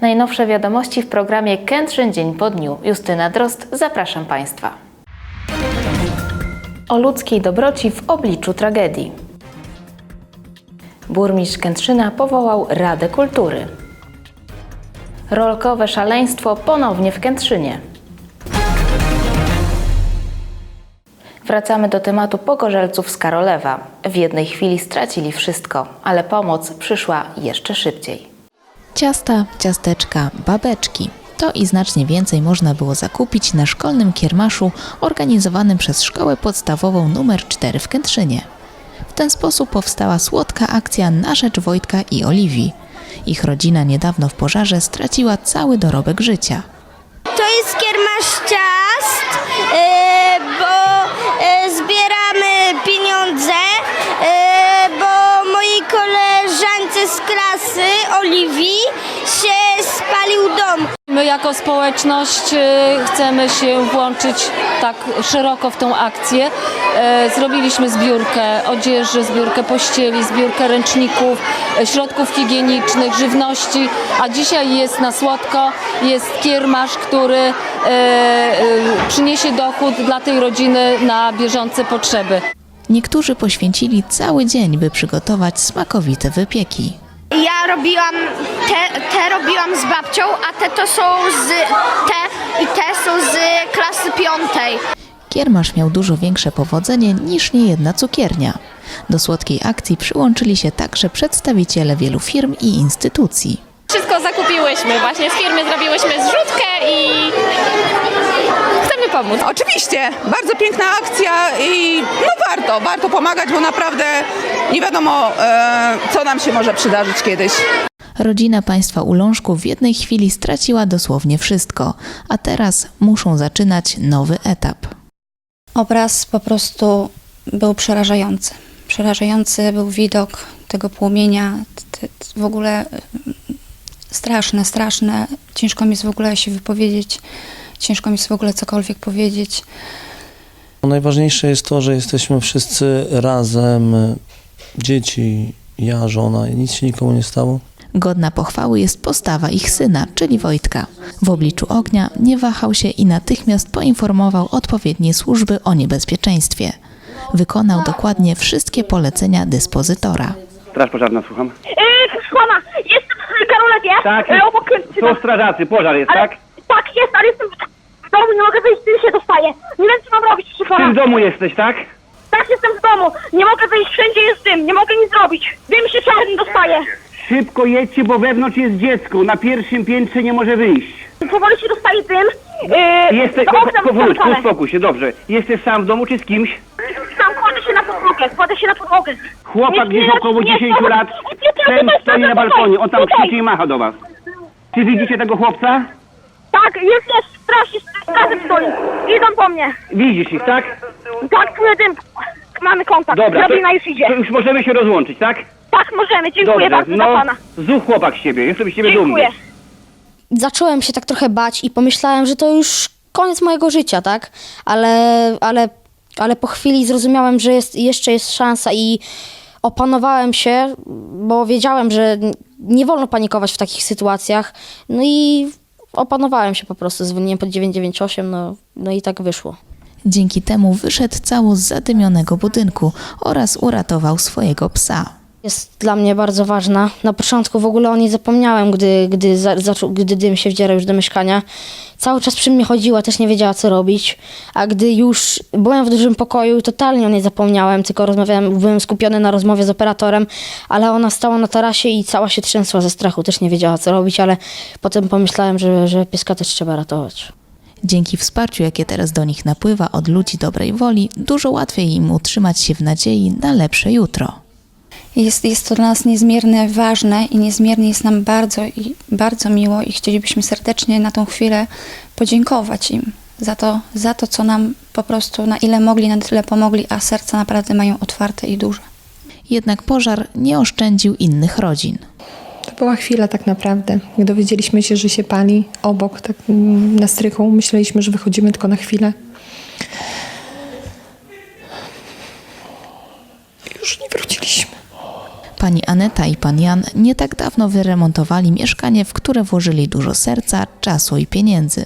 Najnowsze wiadomości w programie Kętrzyn Dzień po dniu. Justyna Drost, zapraszam Państwa. O ludzkiej dobroci w obliczu tragedii. Burmistrz Kętrzyna powołał Radę Kultury. Rolkowe szaleństwo ponownie w Kętrzynie. Wracamy do tematu pogorzelców z Karolewa. W jednej chwili stracili wszystko, ale pomoc przyszła jeszcze szybciej. Ciasta, ciasteczka, babeczki. To i znacznie więcej można było zakupić na szkolnym kiermaszu organizowanym przez Szkołę Podstawową nr 4 w Kętrzynie. W ten sposób powstała słodka akcja na rzecz Wojtka i Oliwii. Ich rodzina niedawno w pożarze straciła cały dorobek życia. To jest kiermasz ciast, z klasy, Oliwii, się spalił dom. My jako społeczność e, chcemy się włączyć tak szeroko w tą akcję. E, Zrobiliśmy zbiórkę odzieży, zbiórkę pościeli, zbiórkę ręczników, e, środków higienicznych, żywności, a dzisiaj jest na słodko, jest kiermasz, który e, przyniesie dochód dla tej rodziny na bieżące potrzeby. Niektórzy poświęcili cały dzień, by przygotować smakowite wypieki. Ja robiłam, te, te robiłam z babcią, a te to są z, te i te są z klasy piątej. Kiermasz miał dużo większe powodzenie niż niejedna cukiernia. Do słodkiej akcji przyłączyli się także przedstawiciele wielu firm i instytucji. Wszystko zakupiłyśmy. Właśnie z firmy zrobiłyśmy zrzutkę i chcemy pomóc. Oczywiście, bardzo piękna akcja i no warto, warto pomagać, bo naprawdę nie wiadomo, e, co nam się może przydarzyć kiedyś. Rodzina państwa Ulążków w jednej chwili straciła dosłownie wszystko, a teraz muszą zaczynać nowy etap. Obraz po prostu był przerażający. Przerażający był widok tego płomienia. W ogóle mm, straszne, straszne. Ciężko mi jest w ogóle się wypowiedzieć. Ciężko mi jest w ogóle cokolwiek powiedzieć. Najważniejsze jest to, że jesteśmy wszyscy razem, dzieci, ja, żona, i nic się nikomu nie stało. Godna pochwały jest postawa ich syna, czyli Wojtka. W obliczu ognia nie wahał się i natychmiast poinformował odpowiednie służby o niebezpieczeństwie. Wykonał dokładnie wszystkie polecenia dyspozytora. Straż pożarna, słucham. Yy, pana, jestem w Karolewie, Tak, e, obok są strażacy, pożar jest, Ale- tak? Tak, jest, ale jestem w domu, nie mogę wyjść, tyle się dostaje. Nie wiem, co mam robić, W tym domu jesteś, tak? Tak, jestem w domu, nie mogę wyjść, wszędzie jest dym, nie mogę nic zrobić. Dym się czarny dostaje. Szybko jedźcie, bo wewnątrz jest dziecko. Na pierwszym piętrze nie może wyjść. Powoli się dostaje dym. Yy, Jesteś, okna powolutku, zamykane. uspokój się, dobrze. Jesteś sam w domu czy z kimś? Sam kładę się na podłogę, kładę się na podłogę. Chłopak nie, około nie, 10 nie, lat, ten stoi na balkonie, on tam krzyczy i macha do was. Czy widzicie tego chłopca? Tak, jest, jest, straż, strażem stoi. Idą po mnie. Widzisz ich, tak? Tak, czuję dym. Mamy kontakt, Dobra, to, drabina już idzie. to już możemy się rozłączyć, tak? Tak, możemy, dziękuję bardzo no, za pana. zuch chłopak z ciebie, jestem z ciebie dumny. Dziękuję. zacząłem się tak trochę bać i pomyślałem, że to już koniec mojego życia, tak? Ale, ale, ale po chwili zrozumiałem, że jest, jeszcze jest szansa i opanowałem się, bo wiedziałem, że nie wolno panikować w takich sytuacjach. No i opanowałem się po prostu, dzwoniłem pod 998, no, no i tak wyszło. Dzięki temu wyszedł cało z zadymionego budynku oraz uratował swojego psa. Jest dla mnie bardzo ważna. Na początku w ogóle o niej zapomniałem, gdy, gdy, za, zaczął, gdy dym się wdzierał już do mieszkania. Cały czas przy mnie chodziła, też nie wiedziała co robić. A gdy już byłem w dużym pokoju, totalnie o niej zapomniałem, tylko rozmawiałem, byłem skupiony na rozmowie z operatorem, ale ona stała na tarasie i cała się trzęsła ze strachu, też nie wiedziała co robić, ale potem pomyślałem, że, że pieska też trzeba ratować. Dzięki wsparciu, jakie teraz do nich napływa od ludzi dobrej woli, dużo łatwiej im utrzymać się w nadziei na lepsze jutro. Jest, jest to dla nas niezmiernie ważne i niezmiernie jest nam bardzo, i bardzo miło i chcielibyśmy serdecznie na tą chwilę podziękować im za to, za to, co nam po prostu na ile mogli, na tyle pomogli, a serca naprawdę mają otwarte i duże. Jednak pożar nie oszczędził innych rodzin. To była chwila tak naprawdę. Jak dowiedzieliśmy się, że się pali obok, tak na strychu, myśleliśmy, że wychodzimy tylko na chwilę. Już nie wróciliśmy. Pani Aneta i pan Jan nie tak dawno wyremontowali mieszkanie, w które włożyli dużo serca, czasu i pieniędzy.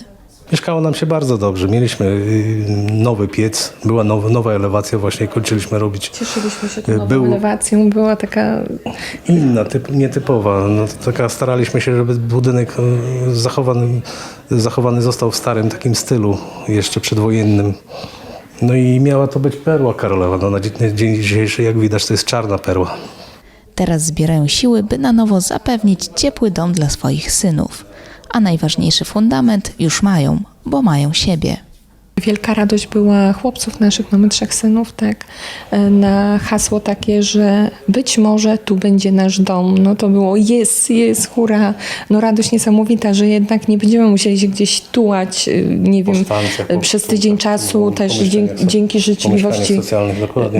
Mieszkało nam się bardzo dobrze. Mieliśmy y, nowy piec, była nowa, nowa elewacja, właśnie kończyliśmy robić. Cieszyliśmy się tą nową Był- elewacją, była taka Inna, typ, nietypowa. No, taka staraliśmy się, żeby budynek e, zachowany, zachowany został w starym takim stylu, jeszcze przedwojennym. No i miała to być perła Karolowa. No, na dzie- dzień dzisiejszy, jak widać, to jest czarna perła. Teraz zbierają siły, by na nowo zapewnić ciepły dom dla swoich synów. A najważniejszy fundament już mają, bo mają siebie. Wielka radość była chłopców naszych, mamy trzech synów, tak, e, na hasło takie, że być może tu będzie nasz dom. No to było jest, jest, hura. No radość niesamowita, że jednak nie będziemy musieli się gdzieś tułać, e, nie wiem, stancjach, e, przez tydzień czasu, też dzięki, dzięki życzliwości,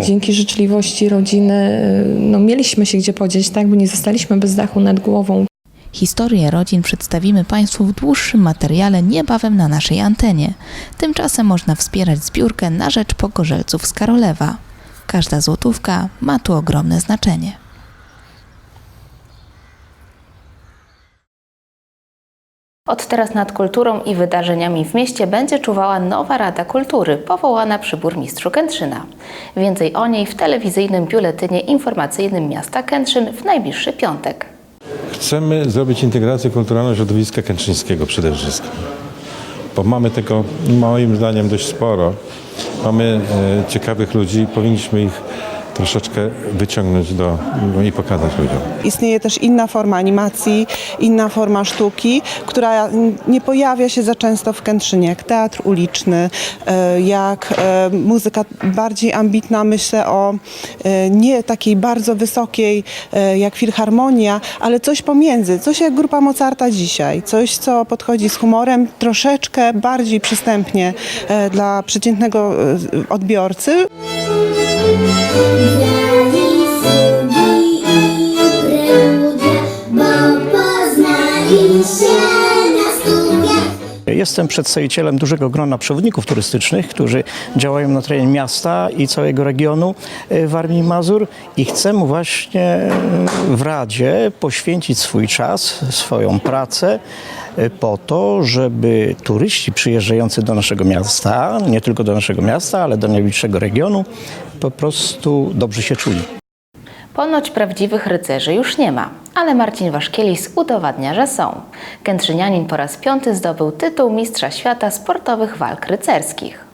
dzięki życzliwości rodziny, no mieliśmy się gdzie podzieć, tak, bo nie zostaliśmy bez dachu nad głową. Historię rodzin przedstawimy Państwu w dłuższym materiale niebawem na naszej antenie. Tymczasem można wspierać zbiórkę na rzecz pogorzelców z Karolewa. Każda złotówka ma tu ogromne znaczenie. Od teraz nad kulturą i wydarzeniami w mieście będzie czuwała nowa Rada Kultury, powołana przy burmistrzu Kętrzyna. Więcej o niej w telewizyjnym biuletynie informacyjnym miasta Kętrzyn w najbliższy piątek. Chcemy zrobić integrację kulturalną środowiska kętrzyńskiego przede wszystkim. Bo mamy tego moim zdaniem dość sporo. Mamy e, ciekawych ludzi, powinniśmy ich troszeczkę wyciągnąć do, no i pokazać ludziom. Istnieje też inna forma animacji, inna forma sztuki, która nie pojawia się za często w Kętrzynie, jak teatr uliczny, e, jak e, muzyka bardziej ambitna, myślę o e, nie takiej bardzo wysokiej jak filharmonia, ale coś pomiędzy, coś jak grupa Mozarta dzisiaj, coś co podchodzi z humorem, troszeczkę bardziej przystępnie dla przeciętnego e, odbiorcy. Jestem przedstawicielem dużego grona przewodników turystycznych, którzy działają na terenie miasta i całego regionu e, Warmii i Mazur i chcę właśnie e, w Radzie poświęcić swój czas, swoją pracę e, po to, żeby turyści przyjeżdżający do naszego miasta, nie tylko do naszego miasta, ale do najbliższego regionu, po prostu dobrze się czuli. Ponoć prawdziwych rycerzy już nie ma, ale Marcin Waszkielis udowadnia, że są. Kętrzynianin po raz piąty zdobył tytuł Mistrza Świata Sportowych Walk Rycerskich.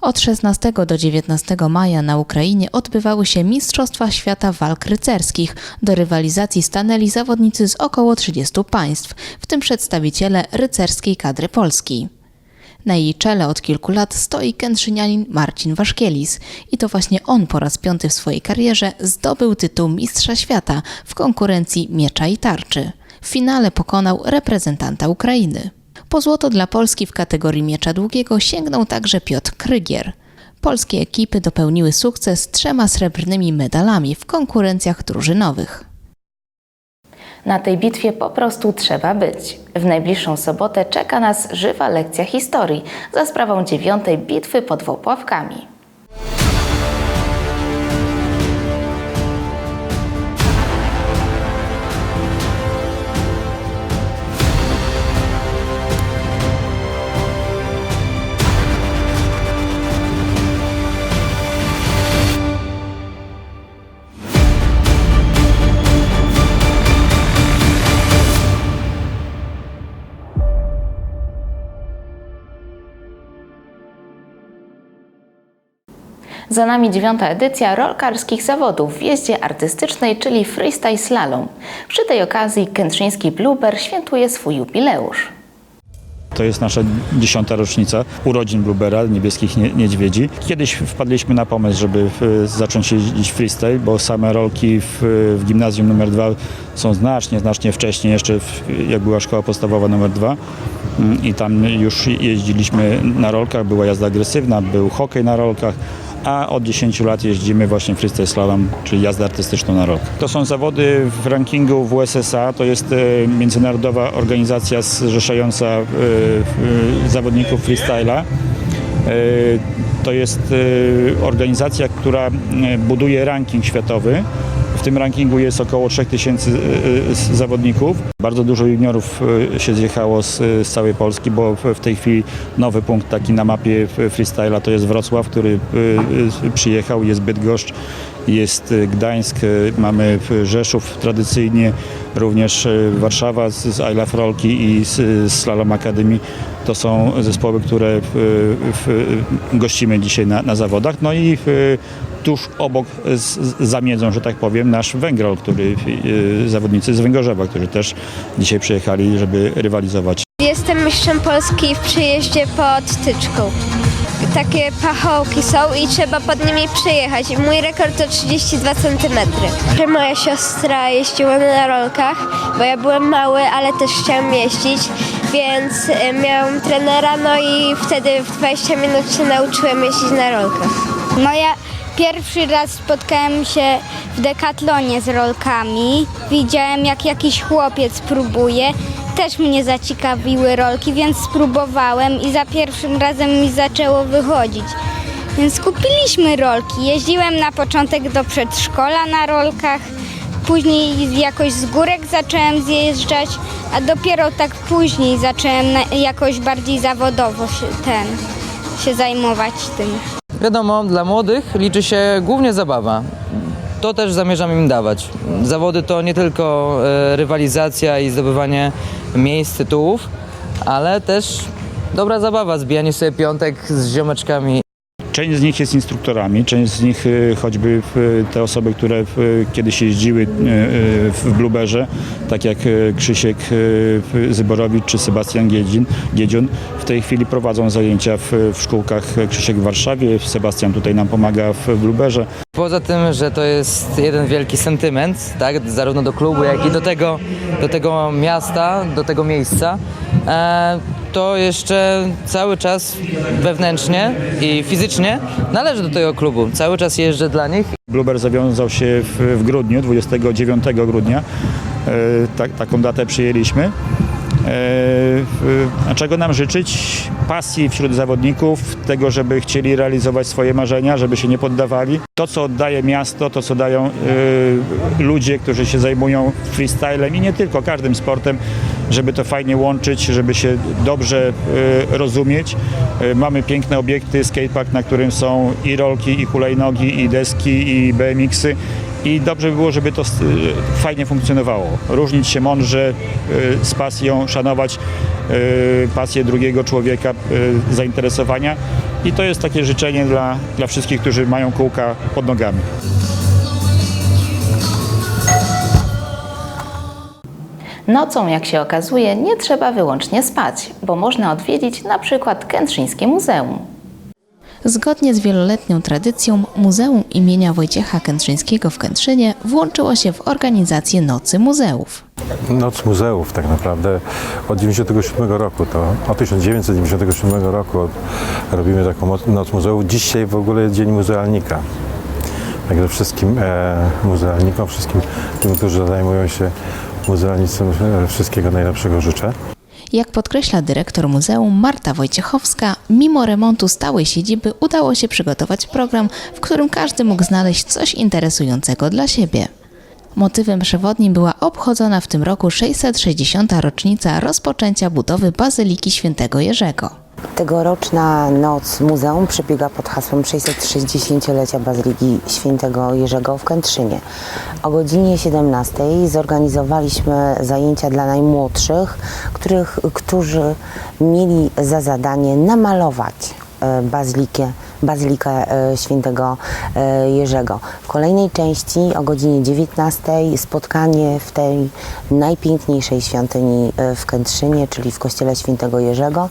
Od 16 do 19 maja na Ukrainie odbywały się Mistrzostwa Świata Walk Rycerskich. Do rywalizacji stanęli zawodnicy z około 30 państw, w tym przedstawiciele rycerskiej kadry Polski. Na jej czele od kilku lat stoi kętrzynianin Marcin Waszkielis i to właśnie on po raz piąty w swojej karierze zdobył tytuł Mistrza Świata w konkurencji miecza i tarczy. W finale pokonał reprezentanta Ukrainy. Po złoto dla Polski w kategorii miecza długiego sięgnął także Piotr Krygier. Polskie ekipy dopełniły sukces trzema srebrnymi medalami w konkurencjach drużynowych. Na tej bitwie po prostu trzeba być. W najbliższą sobotę czeka nas żywa lekcja historii za sprawą dziewiątej bitwy pod Wopławkami. Za nami dziewiąta edycja rolkarskich zawodów w jeździe artystycznej, czyli freestyle slalom. Przy tej okazji kętrzyński Blueber świętuje swój jubileusz. To jest nasza dziesiąta rocznica urodzin Bluebera, niebieskich nie- niedźwiedzi. Kiedyś wpadliśmy na pomysł, żeby e, zacząć jeździć freestyle, bo same rolki w, w gimnazjum numer dwa są znacznie, znacznie wcześniej, jeszcze w, jak była szkoła podstawowa numer dwa. Mm, I tam już jeździliśmy na rolkach, była jazda agresywna, był hokej na rolkach, a od 10 lat jeździmy właśnie freestyle slalom, czyli jazdę artystyczną na rolkach. To są zawody w rankingu WSSA, to jest e, międzynarodowa organizacja zrzeszająca e, e, zawodników freestyla. To jest organizacja, która buduje ranking światowy. W tym rankingu jest około 3000 e, z- zawodników. Bardzo dużo juniorów e, się zjechało z, z całej Polski, bo w- tej chwili nowy punkt taki na mapie freestyla to jest Wrocław, który przyjechał, jest Bydgoszcz, jest Gdańsk, mamy Rzeszów tradycyjnie, również Warszawa z, z I Love Rolki i z, z Slalom Academy. To są zespoły, które w, w, gościmy dzisiaj na, na zawodach. No i w, tuż obok z, z zamiedzą, że tak powiem, nasz Węgrol, który e, zawodnicy z Węgorzewa, którzy też dzisiaj przyjechali, żeby rywalizować. Jestem mistrzem Polski w przyjeździe pod tyczką. Takie pachołki są i trzeba pod nimi przejechać. Mój rekord to 32 cm. Moja siostra jeździła na rolkach, bo ja byłem mały, ale też chciałam jeździć, więc e, miałam trenera, no i wtedy w 20 minut się nauczyłem jeździć na rolkach. Moja pierwszy raz spotkałem się w dekatlonie z rolkami. Widziałem jak jakiś chłopiec próbuje. Też mnie zaciekawiły rolki, więc spróbowałem i za pierwszym razem mi zaczęło wychodzić. Więc kupiliśmy rolki. Jeździłem na początek do przedszkola na rolkach. Później jakoś z górek zacząłem zjeżdżać, a dopiero tak później zacząłem jakoś bardziej zawodowo się, ten, się zajmować tym. Wiadomo, dla młodych liczy się głównie zabawa. To też zamierzam im dawać. Zawody to nie tylko e, rywalizacja i zdobywanie miejsc, tytułów, ale też dobra zabawa, zbijanie sobie piątek z ziomeczkami. Część z nich jest instruktorami, część z nich y, choćby y, te osoby, które y, kiedyś jeździły w Blueberze, tak jak Krzysiek Zyborowicz czy Sebastian Giedzin, Giedziun, w tej chwili prowadzą zajęcia w, szkółkach Krzysiek w Warszawie, Sebastian tutaj nam pomaga w Blueberze. Poza tym, że to jest jeden wielki sentyment, tak, zarówno do klubu, jak i do tego, do tego miasta, do tego miejsca, e, to jeszcze cały czas wewnętrznie i fizycznie należy do tego klubu. Cały czas jeżdżę dla nich Blueber zawiązał się w, w grudniu, 29 grudnia. E, tak, taką datę przyjęliśmy. E, a czego nam życzyć? Pasji wśród zawodników, tego, żeby chcieli realizować swoje marzenia, żeby się nie poddawali. To, co oddaje miasto, to, co dają e, ludzie, którzy się zajmują freestylem i nie tylko, każdym sportem, żeby to fajnie łączyć, żeby się dobrze e, rozumieć. E, Mamy piękne obiekty, skatepark, na którym są i rolki, i hulajnogi, i deski, i BMX-y. I dobrze by było, żeby to e, fajnie funkcjonowało. Różnić się mądrze, z pasją, szanować pasję drugiego człowieka, zainteresowania. I to jest takie życzenie dla, dla wszystkich, którzy mają kółka pod nogami. Nocą, jak się okazuje, nie trzeba wyłącznie spać, bo można odwiedzić na przykład Kętrzyńskie Muzeum. Zgodnie z wieloletnią tradycją, Muzeum imienia Wojciecha Kętrzyńskiego w Kętrzynie włączyło się w organizację Nocy Muzeów. Noc muzeów tak naprawdę od 97 roku, to od 1997 roku robimy taką noc muzeów. Dzisiaj w ogóle Dzień Muzealnika. Także wszystkim e, muzealnikom, wszystkim tym, którzy zajmują się muzealnictwem, e, wszystkiego najlepszego życzę. Jak podkreśla dyrektor muzeum Marta Wojciechowska, mimo remontu stałej siedziby udało się przygotować program, w którym każdy mógł znaleźć coś interesującego dla siebie. Motywem przewodnim była obchodzona w tym roku 660. rocznica rozpoczęcia budowy Bazyliki Świętego Jerzego. Tegoroczna noc muzeum przebiega pod hasłem 660-lecia Bazyliki Świętego Jerzego w Kętrzynie. O godzinie 17 zorganizowaliśmy zajęcia dla najmłodszych, których, którzy mieli za zadanie namalować bazylikę, bazylikę e, świętego e, Jerzego. W kolejnej części o godzinie 19 spotkanie w tej najpiękniejszej świątyni e, w Kętrzynie, czyli w kościele świętego Jerzego,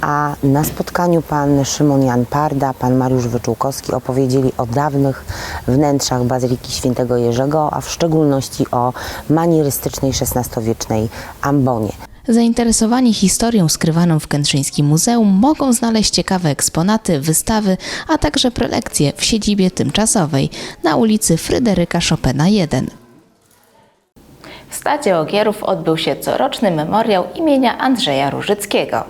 a na spotkaniu pan Szymon Jan Parda, pan Mariusz Wyczółkowski opowiedzieli o dawnych wnętrzach Bazyliki Świętego Jerzego, a w szczególności o manierystycznej XVI-wiecznej ambonie. Zainteresowani historią skrywaną w Kętrzyńskim Muzeum mogą znaleźć ciekawe eksponaty, wystawy, a także prelekcje w siedzibie tymczasowej na ulicy Fryderyka Chopina 1. W Stadzie Ogierów odbył się coroczny memoriał imienia Andrzeja Różyckiego.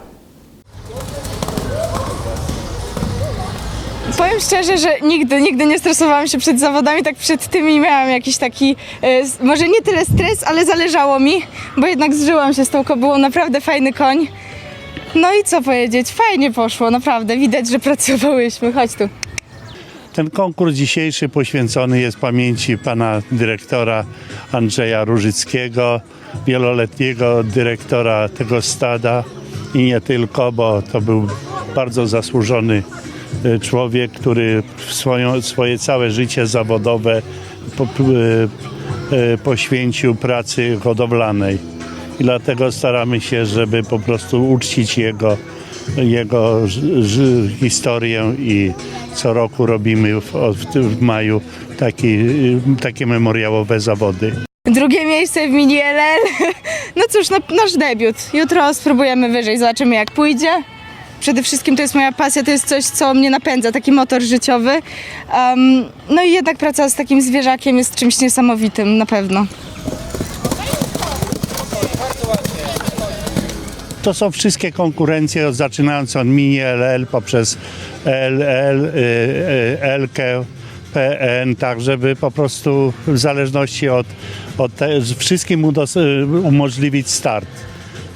Powiem szczerze, że nigdy, nigdy nie stresowałam się przed zawodami, tak przed tymi miałam jakiś taki, e, może nie tyle stres, ale zależało mi, bo jednak zżyłam się z tą kobyłą, naprawdę fajny koń. No i co powiedzieć, fajnie poszło, naprawdę, widać, że pracowałyśmy, chodź tu. Ten konkurs dzisiejszy poświęcony jest pamięci pana dyrektora Andrzeja Różyckiego, wieloletniego dyrektora tego stada. I nie tylko, bo to był bardzo zasłużony człowiek, który swoją, swoje całe życie zawodowe po, e, e, poświęcił pracy hodowlanej. I dlatego staramy się, żeby po prostu uczcić jego, jego historię i co roku robimy w, w, w maju taki, takie memoriałowe zawody. Drugie miejsce w mini LL. No cóż, no, nasz debiut. Jutro spróbujemy wyżej, zobaczymy jak pójdzie. Przede wszystkim to jest moja pasja, to jest coś, co mnie napędza, taki motor życiowy. No i jednak praca z takim zwierzakiem jest czymś niesamowitym, na pewno. To są wszystkie konkurencje, od- zaczynając od mini LL poprzez LL, y, y, LK, PN, tak żeby po prostu w zależności od, od te, wszystkim y, umożliwić start.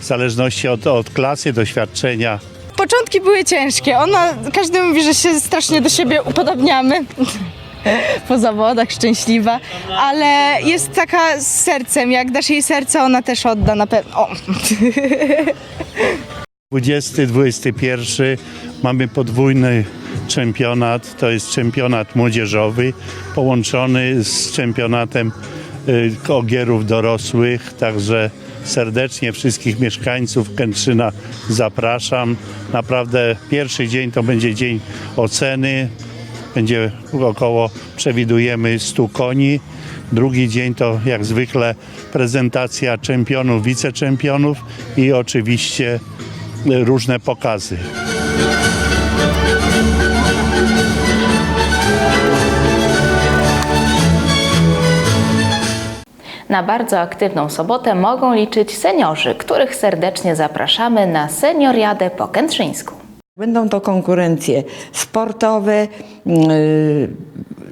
W zależności od, od klasy, doświadczenia. Początki były ciężkie. Ona, każdy mówi, że się strasznie do siebie upodobniamy. Po zawodach, szczęśliwa, ale jest taka z sercem. Jak dasz jej serce, ona też odda na pewno. O. 20, 21 mamy podwójny czempionat, to jest czempionat młodzieżowy połączony z czempionatem y, ogierów dorosłych, także serdecznie wszystkich mieszkańców Kętrzyna zapraszam. Naprawdę pierwszy dzień to będzie dzień oceny, będzie około, przewidujemy 100 koni. Drugi dzień to jak zwykle prezentacja czempionów, wiceczempionów i oczywiście różne pokazy. Na bardzo aktywną sobotę mogą liczyć seniorzy, których serdecznie zapraszamy na Senioriadę po Kętrzyńsku. Będą to konkurencje sportowe, yy,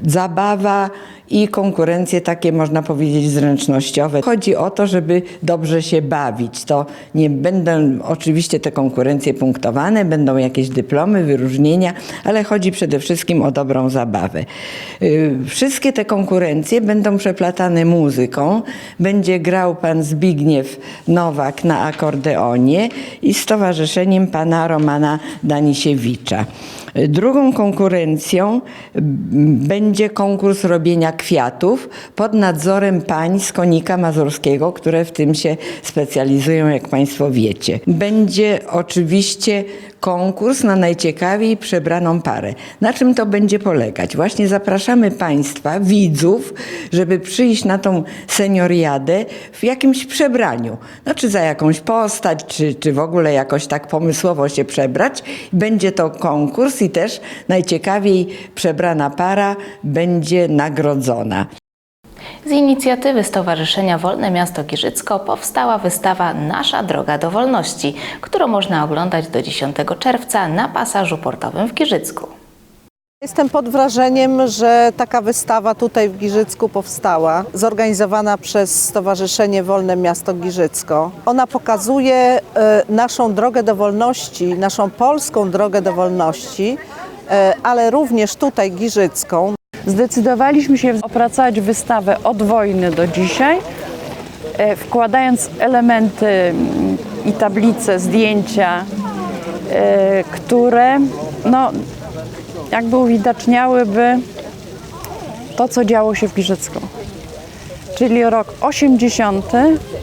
zabawa i konkurencje takie, można powiedzieć, zręcznościowe. Chodzi o to, żeby dobrze się bawić. To nie będą oczywiście te konkurencje punktowane, będą jakieś dyplomy, wyróżnienia, ale chodzi przede wszystkim o dobrą zabawę. Yy, Wszystkie te konkurencje będą przeplatane muzyką. Będzie grał pan Zbigniew Nowak na akordeonie i z towarzyszeniem pana Romana Danisiewicza. Drugą konkurencją będzie konkurs robienia kwiatów pod nadzorem pań z Konika Mazurskiego, które w tym się specjalizują, jak Państwo wiecie. Będzie oczywiście konkurs na najciekawiej przebraną parę. Na czym to będzie polegać? Właśnie zapraszamy Państwa, widzów, żeby przyjść na tą senioriadę w jakimś przebraniu. No, czy za jakąś postać, czy, czy w ogóle jakoś tak pomysłowo się przebrać. Będzie to konkurs i też najciekawiej przebrana para będzie nagrodzona. Z inicjatywy Stowarzyszenia Wolne Miasto Giżycko powstała wystawa Nasza Droga do Wolności, którą można oglądać do 10 czerwca na pasażu portowym w Giżycku. Jestem pod wrażeniem, że taka wystawa tutaj w Giżycku powstała, zorganizowana przez Stowarzyszenie Wolne Miasto Giżycko. Ona pokazuje e, naszą drogę do wolności, naszą polską drogę do wolności, e, ale również tutaj giżycką. Zdecydowaliśmy się opracować wystawę od wojny do dzisiaj, e, wkładając elementy mm, i tablice, zdjęcia, które no, jakby uwidaczniałyby to, co działo się w Giżycku. Czyli rok 80.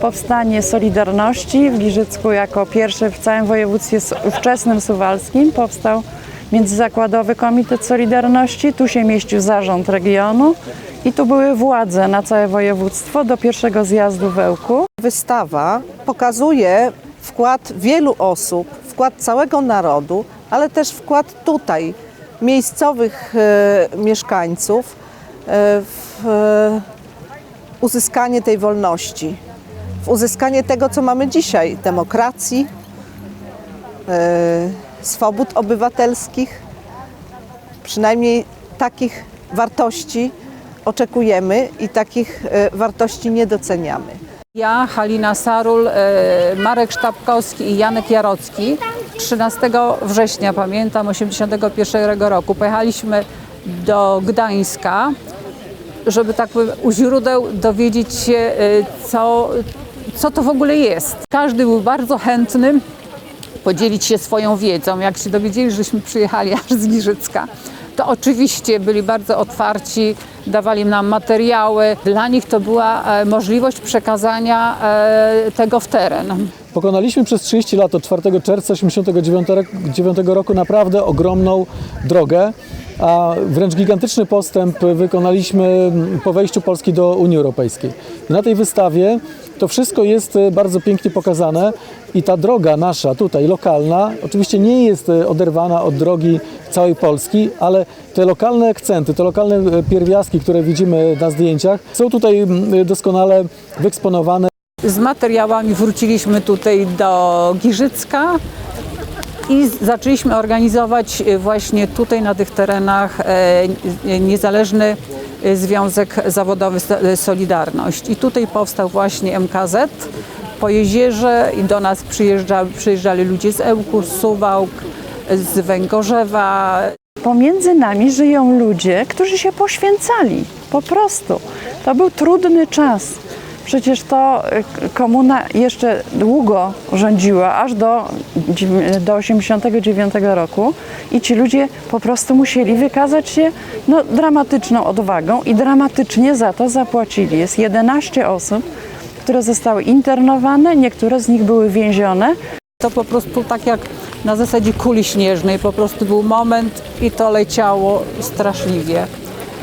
powstanie Solidarności w Giżycku jako pierwszy w całym województwie ówczesnym suwalskim powstał Międzyzakładowy Komitet Solidarności. Tu się mieścił zarząd regionu i tu były władze na całe województwo do pierwszego zjazdu w Ełku. Wystawa pokazuje wkład wielu osób, wkład całego narodu, ale też wkład tutaj miejscowych e, mieszkańców e, w e, uzyskanie tej wolności, w uzyskanie tego, co mamy dzisiaj demokracji, swobód obywatelskich. Przynajmniej takich wartości oczekujemy i takich wartości nie doceniamy. Ja, Halina Sarul, Marek Sztabkowski i Janek Jarocki 13 września, pamiętam, 81 roku pojechaliśmy do Gdańska, żeby tak powiem, u źródeł dowiedzieć się, e, co, co to w ogóle jest. Każdy był bardzo chętny podzielić się swoją wiedzą. Jak się dowiedzieli, żeśmy przyjechali aż z Giżycka, to oczywiście byli bardzo otwarci, dawali nam materiały. Dla nich to była e, możliwość przekazania e, tego w teren. Pokonaliśmy przez 30 lat od 4 czerwca 1989 roku naprawdę ogromną drogę, a wręcz gigantyczny postęp wykonaliśmy po wejściu Polski do Unii Europejskiej. Na tej wystawie to wszystko jest bardzo pięknie pokazane i ta droga nasza tutaj, lokalna, oczywiście nie jest oderwana od drogi całej Polski, ale te lokalne akcenty, te lokalne pierwiastki, które widzimy na zdjęciach, są tutaj doskonale wyeksponowane. Z materiałami wróciliśmy tutaj do Giżycka i zaczęliśmy organizować e, właśnie tutaj na tych terenach e, niezależny e, Związek Zawodowy So- Solidarność. I tutaj powstał właśnie MKZ po jezierze i do nas przyjeżdża, przyjeżdżali ludzie z Ełku, z Suwałk, z Węgorzewa, Pomiędzy nami żyją ludzie, którzy się poświęcali, po prostu. To był trudny czas. Przecież to y, komuna jeszcze długo rządziła, aż do, do 89 roku i ci ludzie po prostu musieli wykazać się no, dramatyczną odwagą i dramatycznie za to zapłacili. Jest 11 osób, które zostały internowane, niektóre z nich były więzione. To po prostu tak jak na zasadzie kuli śnieżnej, po prostu był moment i to leciało straszliwie.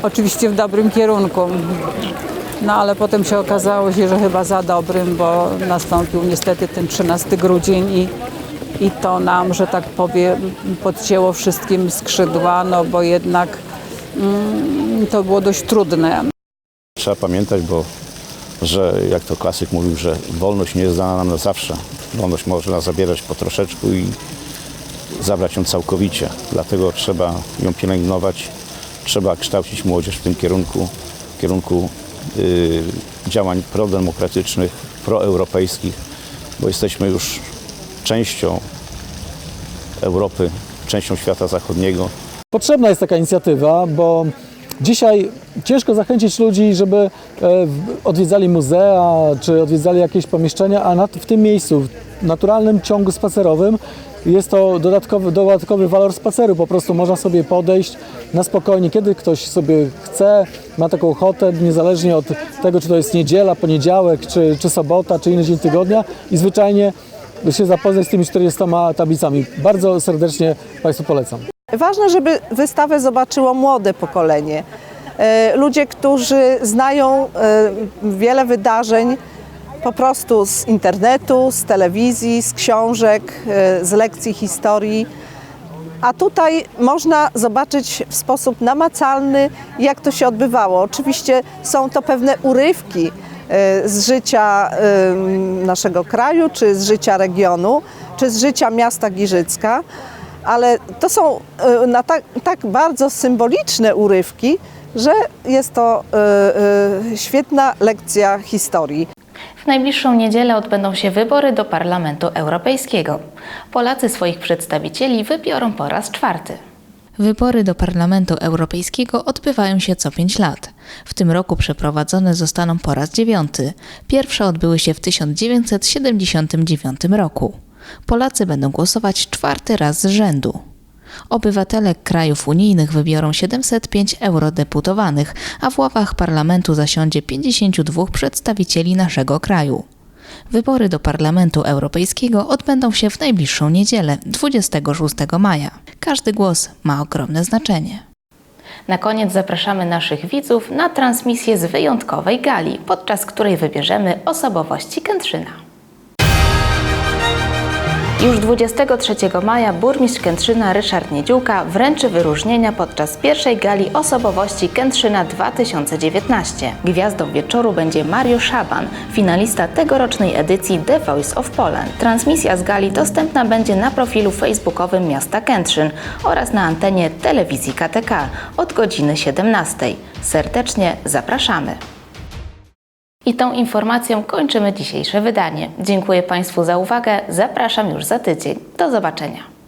Oczywiście w dobrym kierunku. No ale potem się okazało się, że chyba za dobrym, bo nastąpił niestety ten 13 grudzień i, i to nam, że tak powiem, podcięło wszystkim skrzydła, no bo jednak mm, to było dość trudne. Trzeba pamiętać, bo że jak to klasyk mówił, że wolność nie jest dana nam na zawsze. Wolność można zabierać po troszeczku i zabrać ją całkowicie. Dlatego trzeba ją pielęgnować, trzeba kształcić młodzież w tym kierunku, w kierunku działań prodemokratycznych, proeuropejskich, bo jesteśmy już częścią Europy, częścią świata zachodniego. Potrzebna jest taka inicjatywa, bo dzisiaj ciężko zachęcić ludzi, żeby e, odwiedzali muzea czy odwiedzali jakieś pomieszczenia, a w tym miejscu, naturalnym ciągu spacerowym, jest to dodatkowy, dodatkowy walor spaceru. Po prostu można sobie podejść na spokojnie, kiedy ktoś sobie chce, ma taką ochotę, niezależnie od tego, czy to jest niedziela, poniedziałek, czy, czy sobota, czy inny dzień tygodnia i zwyczajnie się zapoznać z tymi 40 tablicami. Bardzo serdecznie Państwu polecam. Ważne, żeby wystawę zobaczyło młode pokolenie. E, Ludzie, którzy znają e, wiele wydarzeń po prostu z internetu, z telewizji, z książek, e, z lekcji historii. A tutaj można zobaczyć w sposób namacalny, jak to się odbywało. Oczywiście są to pewne urywki e, z życia e, naszego kraju, czy z życia regionu, czy z życia miasta Giżycka, ale to są tak, tak bardzo symboliczne urywki, że jest to świetna lekcja historii. W najbliższą niedzielę odbędą się wybory do Parlamentu Europejskiego. Polacy swoich przedstawicieli wybiorą po raz czwarty. Wybory do Parlamentu Europejskiego odbywają się co 5 lat. W tym roku przeprowadzone zostaną po raz dziewiąty. Pierwsze odbyły się w 1979 roku. Polacy będą głosować czwarty raz z rzędu. Obywatele krajów unijnych wybiorą 705 eurodeputowanych, a w ławach parlamentu zasiądzie 52 przedstawicieli naszego kraju. Wybory do Parlamentu Europejskiego odbędą się w najbliższą niedzielę, 26 maja. Każdy głos ma ogromne znaczenie. Na koniec zapraszamy naszych widzów na transmisję z wyjątkowej gali, podczas której wybierzemy osobowości Kętrzyna. Już 23 maja burmistrz Kętrzyna Ryszard Niedziółka wręczy wyróżnienia podczas pierwszej gali osobowości Kętrzyna 2019. Gwiazdą wieczoru będzie Mario Szaban, finalista tegorocznej edycji The Voice of Poland. Transmisja z gali dostępna będzie na profilu facebookowym miasta Kętrzyn oraz na antenie telewizji KTK od godziny 17. Serdecznie zapraszamy. I tą informacją kończymy dzisiejsze wydanie. Dziękuję Państwu za uwagę. Zapraszam już za tydzień. Do zobaczenia.